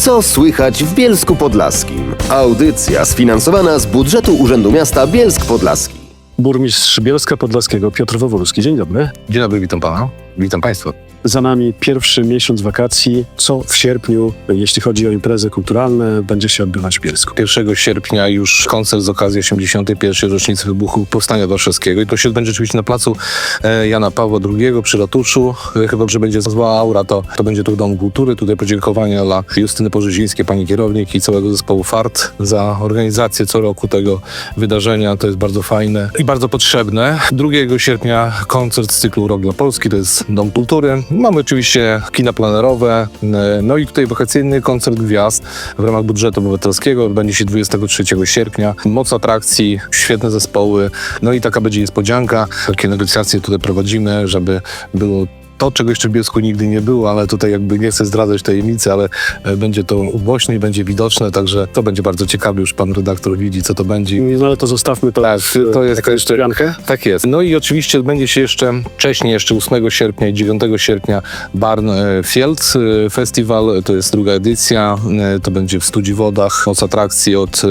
Co słychać w Bielsku Podlaskim? Audycja sfinansowana z budżetu Urzędu Miasta Bielsk Podlaski. Burmistrz Bielska Podlaskiego Piotr Wawórski. Dzień dobry. Dzień dobry, witam pana. Witam państwa. Za nami pierwszy miesiąc wakacji. Co w sierpniu, jeśli chodzi o imprezy kulturalne, będzie się odbywać w Bielsku? 1 sierpnia już koncert z okazji 81. rocznicy wybuchu Powstania Warszawskiego i to się odbędzie oczywiście na placu e, Jana Pawła II przy ratuszu. E, Chyba, że będzie zła aura, to, to będzie tu w Domu Kultury. Tutaj podziękowania dla Justyny Pożyzińskiej, pani kierownik i całego zespołu FART za organizację co roku tego wydarzenia. To jest bardzo fajne i bardzo potrzebne. 2 sierpnia koncert z cyklu Rok dla Polski, to jest Dom Kultury. Mamy oczywiście kina planerowe, no i tutaj wakacyjny koncert gwiazd w ramach budżetu obywatelskiego. Odbędzie się 23 sierpnia. Moc atrakcji, świetne zespoły, no i taka będzie niespodzianka. Takie negocjacje tutaj prowadzimy, żeby było to, czego jeszcze w Bielsku nigdy nie było, ale tutaj jakby nie chcę zdradzać tajemnicy, ale e, będzie to głośne i będzie widoczne, także to będzie bardzo ciekawe. Już pan redaktor widzi, co to będzie. No ale to zostawmy to. Tak, to jest taką jeszcze- szczypiankę. Tak jest. No i oczywiście odbędzie się jeszcze wcześniej, jeszcze 8 sierpnia i 9 sierpnia Barn e, Field e, Festival. To jest druga edycja. E, To będzie w Studzi Wodach. Moc atrakcji od e,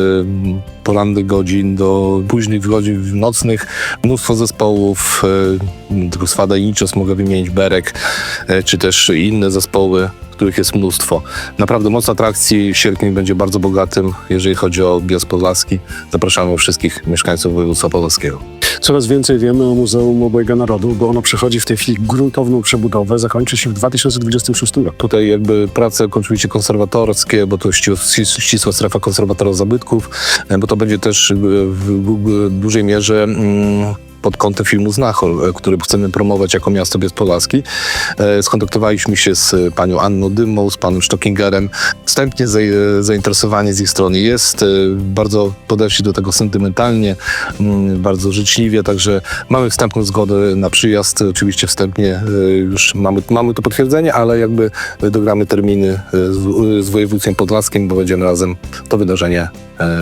porannych godzin do późnych godzin nocnych. Mnóstwo zespołów. e, Tylko Swada i Niczos mogę wymienić, Berek, e, czy też inne zespoły których jest mnóstwo. Naprawdę moc atrakcji w sierpniu będzie bardzo bogatym, jeżeli chodzi o Bios Podlaski. Zapraszamy wszystkich mieszkańców województwa podlaskiego. Coraz więcej wiemy o Muzeum Obojga Narodu, bo ono przechodzi w tej chwili gruntowną przebudowę. Zakończy się w 2026 roku. Tutaj jakby prace oczywiście konserwatorskie, bo to ścisła, strefa konserwatora zabytków, e, bo to będzie też w, w, w dużej mierze mm, pod kątem filmu Znachol, e, który chcemy promować jako miasto Bies Podlaski. E, Skontaktowaliśmy się z e, panią Anną Dymą, z panem Stockingerem. Wstępnie za, zainteresowanie z ich strony jest. Bardzo podeszli do tego sentymentalnie, mm, bardzo życzliwie, także mamy wstępną zgodę na przyjazd. Oczywiście wstępnie już mamy, mamy to potwierdzenie, ale jakby dogramy terminy z, z województwem podlaskim, bo będziemy razem to wydarzenie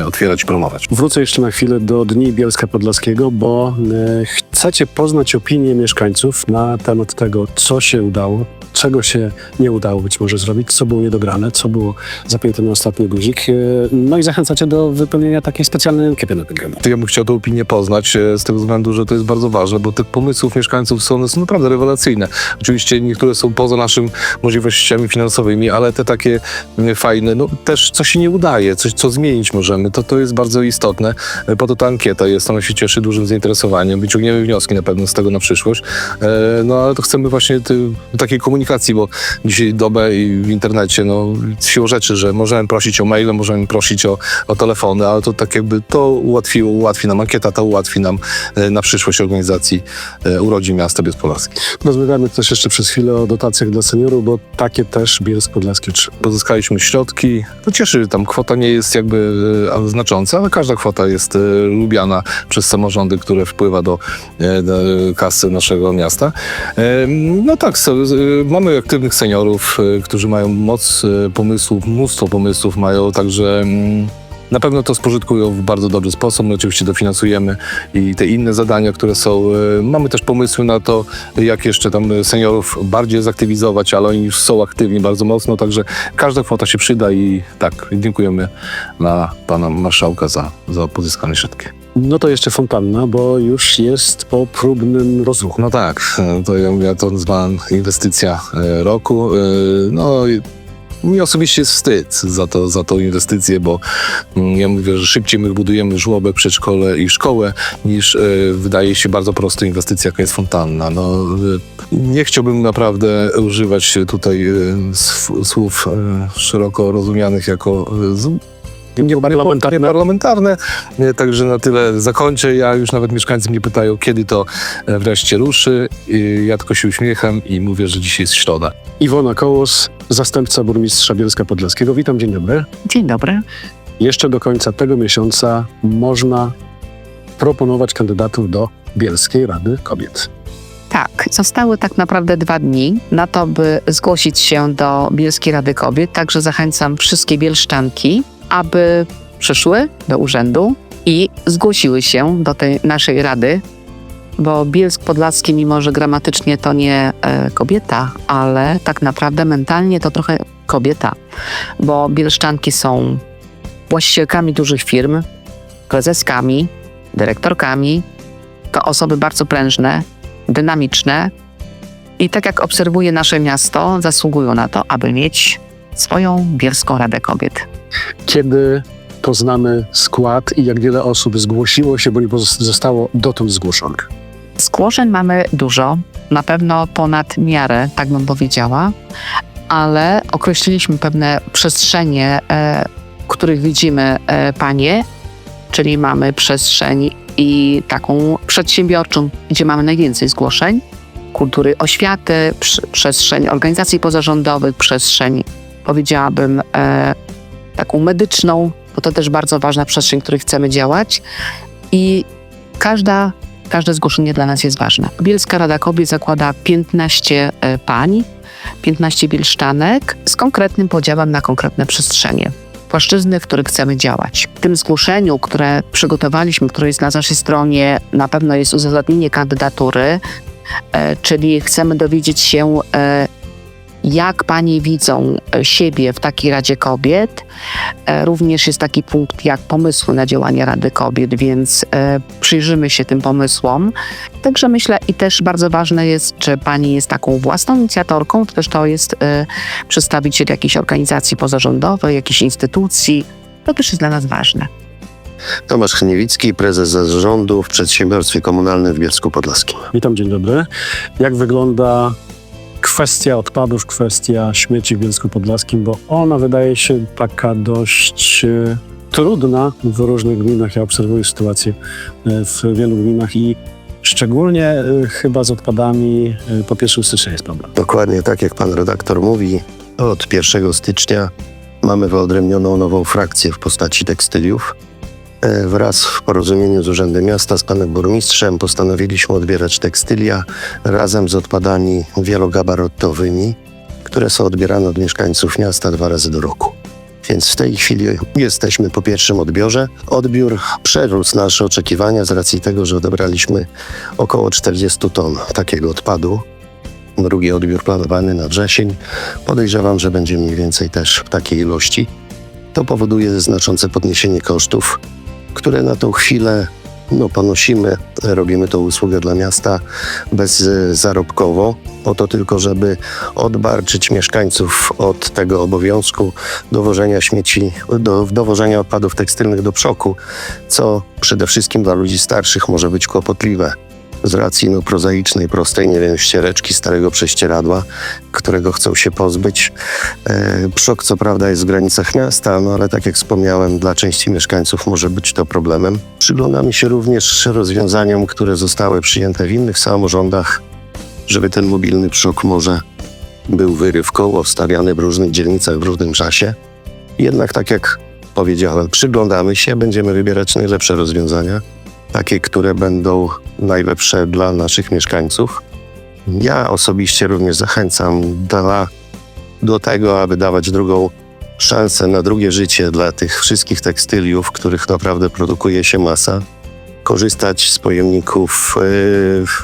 otwierać i promować. Wrócę jeszcze na chwilę do Dni Bielska Podlaskiego, bo e, chcecie poznać opinię mieszkańców na temat tego, co się udało, czego się nie udało być może zrobić, co było niedograne, co było zapięte na ostatni guzik. E, no i zachęcacie do wypełnienia takiej specjalnej ankiety na ten temat. Ja bym chciał tę opinię poznać e, z tego względu, że to jest bardzo ważne, bo tych pomysłów mieszkańców są, są naprawdę rewelacyjne. Oczywiście niektóre są poza naszymi możliwościami finansowymi, ale te takie mm, fajne, no też co się nie udaje, coś co zmienić możemy, to to jest bardzo istotne. E, Po to ta ankieta jest, ona się cieszy dużym zainteresowaniem, wyciągniemy wnioski na pewno z tego na przyszłość. E, No ale to chcemy właśnie ty, takiej komunikacji, bo dzisiaj dobę i w internecie, no siłą rzeczy, że możemy prosić o maile, możemy prosić o, o telefony, ale to tak jakby to ułatwiło, ułatwi nam ankieta, to ułatwi nam e, na przyszłość organizacji e, urodzin miasta Bielsk-Podlaski. Rozmawiamy też jeszcze przez chwilę o dotacjach dla seniorów, bo takie też Bielsk Podlaski otrzyma. Pozyskaliśmy środki. To cieszy, że tam kwota nie jest jakby znacząca, ale każda kwota jest lubiana przez samorządy, które wpływa do kasy naszego miasta. E, No tak, e, mamy aktywnych seniorów, e, którzy mają moc e, pomysłów, mnóstwo pomysłów mają, także mm, na pewno to spożytkują w bardzo dobry sposób. My oczywiście dofinansujemy i te inne zadania, które są. e, Mamy też pomysły na to, jak jeszcze tam seniorów bardziej zaktywizować, ale oni już są aktywni bardzo mocno, także każda kwota się przyda i tak, dziękujemy na pana marszałka za, za pozyskane środki. No to jeszcze fontanna, bo już jest po próbnym rozruchu. No tak, to ja, ja to nazwałem inwestycja e, roku. E, No mi osobiście jest wstyd za, to, za tą inwestycję, bo mm, ja mówię, że szybciej my budujemy żłobek, przedszkole i szkołę, niż e, wydaje się bardzo prosta inwestycja, jaka jest fontanna. No, nie chciałbym naprawdę używać tutaj słów szeroko rozumianych jako z- Parlamentarne. parlamentarne. Także na tyle zakończę. Ja już nawet mieszkańcy mnie pytają, kiedy to e, wreszcie ruszy. I Ja tylko się uśmiecham i mówię, że dzisiaj jest środa. Iwona Kołos, zastępca burmistrza Bielska Podlaskiego. Witam, dzień dobry. Dzień dobry. Jeszcze do końca tego miesiąca można proponować kandydatów do Bielskiej Rady Kobiet. Tak, zostały tak naprawdę dwa dni na to, by zgłosić się do Bielskiej Rady Kobiet. Także zachęcam wszystkie bielszczanki, aby przyszły do urzędu i zgłosiły się do tej naszej rady, bo Bielsk Podlaski, mimo że gramatycznie to nie e, kobieta, ale tak naprawdę mentalnie to trochę kobieta, bo bielszczanki są właścicielkami dużych firm, prezeskami, dyrektorkami. To osoby bardzo prężne, dynamiczne i tak jak obserwuję nasze miasto, zasługują na to, aby mieć swoją Bielską Radę Kobiet. Kiedy poznamy skład i jak wiele osób zgłosiło się, bo nie pozos- zostało dotąd zgłoszonych? Zgłoszeń mamy dużo, na pewno ponad miarę, tak bym powiedziała, ale określiliśmy pewne przestrzenie, e, w których widzimy e, panie, czyli mamy przestrzeń i taką przedsiębiorczą, gdzie mamy najwięcej zgłoszeń, kultury oświaty, przy- przestrzeń organizacji pozarządowych, przestrzeń, powiedziałabym, e, taką medyczną, bo to też bardzo ważna przestrzeń, w której chcemy działać i każda Każde zgłoszenie dla nas jest ważne. Bielska Rada Kobiet zakłada 15 e, pań, 15 bielszczanek z konkretnym podziałem na konkretne przestrzenie. Płaszczyzny, w których chcemy działać. W tym zgłoszeniu, które przygotowaliśmy, które jest na naszej stronie, na pewno jest uzasadnienie kandydatury, e, czyli chcemy dowiedzieć się, jak panie widzą e, siebie w takiej Radzie Kobiet. E, Również jest taki punkt jak pomysły na działanie Rady Kobiet, więc e, przyjrzymy się tym pomysłom. Także myślę i też bardzo ważne jest, czy pani jest taką własną inicjatorką, czy też to jest przedstawiciel jakiejś organizacji pozarządowej, jakiejś instytucji. To też jest dla nas ważne. Tomasz Chniewicki, prezes zarządu w przedsiębiorstwie komunalnym w Bielsku Podlaskim. Witam, dzień dobry. Jak wygląda kwestia odpadów, kwestia śmieci w Bielsku Podlaskim, bo ona wydaje się taka dość e, trudna w różnych gminach. Ja obserwuję sytuację e, w wielu gminach i szczególnie e, chyba z odpadami po 1 stycznia jest problem. Dokładnie tak jak pan redaktor mówi, od 1 stycznia mamy wyodrębnioną nową frakcję w postaci tekstyliów. E, Wraz w porozumieniu z Urzędem Miasta, z panem burmistrzem postanowiliśmy odbierać tekstylia razem z odpadami wielogabarytowymi, które są odbierane od mieszkańców miasta dwa razy do roku. Więc w tej chwili jesteśmy po pierwszym odbiorze. Odbiór przerósł nasze oczekiwania z racji tego, że odebraliśmy około 40 ton takiego odpadu. Drugi odbiór planowany na wrzesień. Podejrzewam, że będzie mniej więcej też w takiej ilości. To powoduje znaczące podniesienie kosztów, które na tą chwilę no, ponosimy. Robimy tą usługę dla miasta bezzarobkowo, po to tylko, żeby odbarczyć mieszkańców od tego obowiązku dowożenia śmieci, do, dowożenia odpadów tekstylnych do przoku, co przede wszystkim dla ludzi starszych może być kłopotliwe z racji no, prozaicznej, prostej, nie wiem, ściereczki starego prześcieradła, którego chcą się pozbyć. E, Przok co prawda jest w granicach miasta, no ale tak jak wspomniałem, dla części mieszkańców może być to problemem. Przyglądamy się również rozwiązaniom, które zostały przyjęte w innych samorządach, żeby ten mobilny przok może był wyrywkowo wstawiany w różnych dzielnicach w różnym czasie. Jednak tak jak powiedziałem, przyglądamy się, będziemy wybierać najlepsze rozwiązania takie, które będą najlepsze dla naszych mieszkańców. Ja osobiście również zachęcam dla, do tego, aby dawać drugą szansę na drugie życie dla tych wszystkich tekstyliów, których naprawdę produkuje się masa. Korzystać z pojemników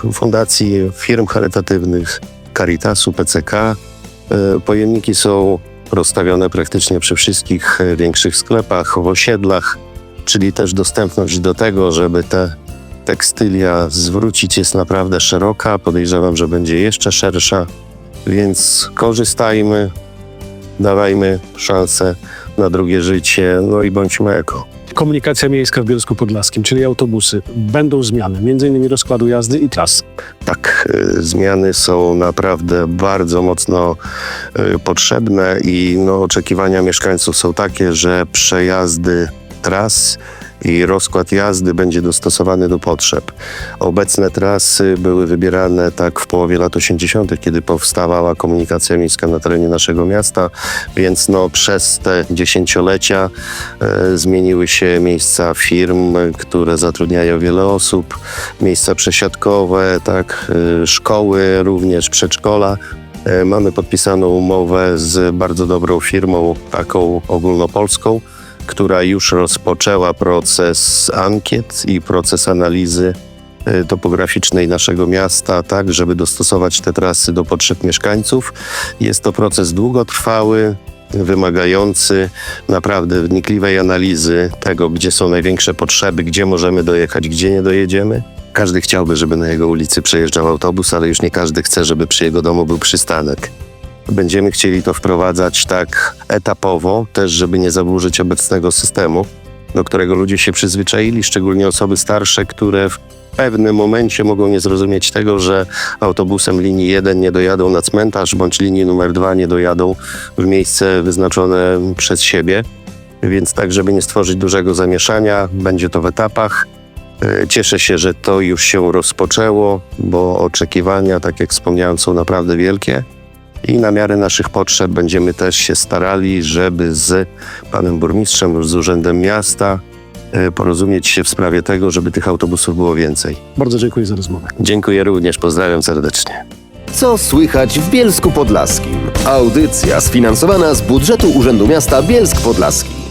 y, fundacji, firm charytatywnych, Caritasu, PCK. Y, pojemniki są rozstawione praktycznie przy wszystkich y, większych sklepach, w osiedlach czyli też dostępność do tego, żeby te tekstylia zwrócić jest naprawdę szeroka. Podejrzewam, że będzie jeszcze szersza, więc korzystajmy, dawajmy szansę na drugie życie, no i bądźmy eko. Komunikacja miejska w Bielsku Podlaskim, czyli autobusy. Będą zmiany, między innymi rozkładu jazdy i tras. Tak, y, zmiany są naprawdę bardzo mocno y, potrzebne i no, oczekiwania mieszkańców są takie, że przejazdy tras i rozkład jazdy będzie dostosowany do potrzeb. Obecne trasy były wybierane tak w połowie lat 80., kiedy powstawała komunikacja miejska na terenie naszego miasta, więc no, przez te dziesięciolecia e, zmieniły się miejsca firm, które zatrudniają wiele osób, miejsca przesiadkowe, tak, e, szkoły, również przedszkola. E, Mamy podpisaną umowę z bardzo dobrą firmą, taką ogólnopolską, która już rozpoczęła proces ankiet i proces analizy e, topograficznej naszego miasta, tak, żeby dostosować te trasy do potrzeb mieszkańców. Jest to proces długotrwały, wymagający naprawdę wnikliwej analizy tego, gdzie są największe potrzeby, gdzie możemy dojechać, gdzie nie dojedziemy. Każdy chciałby, żeby na jego ulicy przejeżdżał autobus, ale już nie każdy chce, żeby przy jego domu był przystanek. Będziemy chcieli to wprowadzać tak etapowo, też żeby nie zaburzyć obecnego systemu, do którego ludzie się przyzwyczaili, szczególnie osoby starsze, które w pewnym momencie mogą nie zrozumieć tego, że autobusem linii 1 nie dojadą na cmentarz, bądź linii numer 2 nie dojadą w miejsce wyznaczone przez siebie. Więc tak, żeby nie stworzyć dużego zamieszania, będzie to w etapach. E, Cieszę się, że to już się rozpoczęło, bo oczekiwania, tak jak wspomniałem, są naprawdę wielkie. I na miarę naszych potrzeb będziemy też się starali, żeby z panem burmistrzem, z urzędem miasta e, porozumieć się w sprawie tego, żeby tych autobusów było więcej. Bardzo dziękuję za rozmowę. Dziękuję również, pozdrawiam serdecznie. Co słychać w Bielsku Podlaskim? Audycja sfinansowana z budżetu Urzędu Miasta Bielsk Podlaski.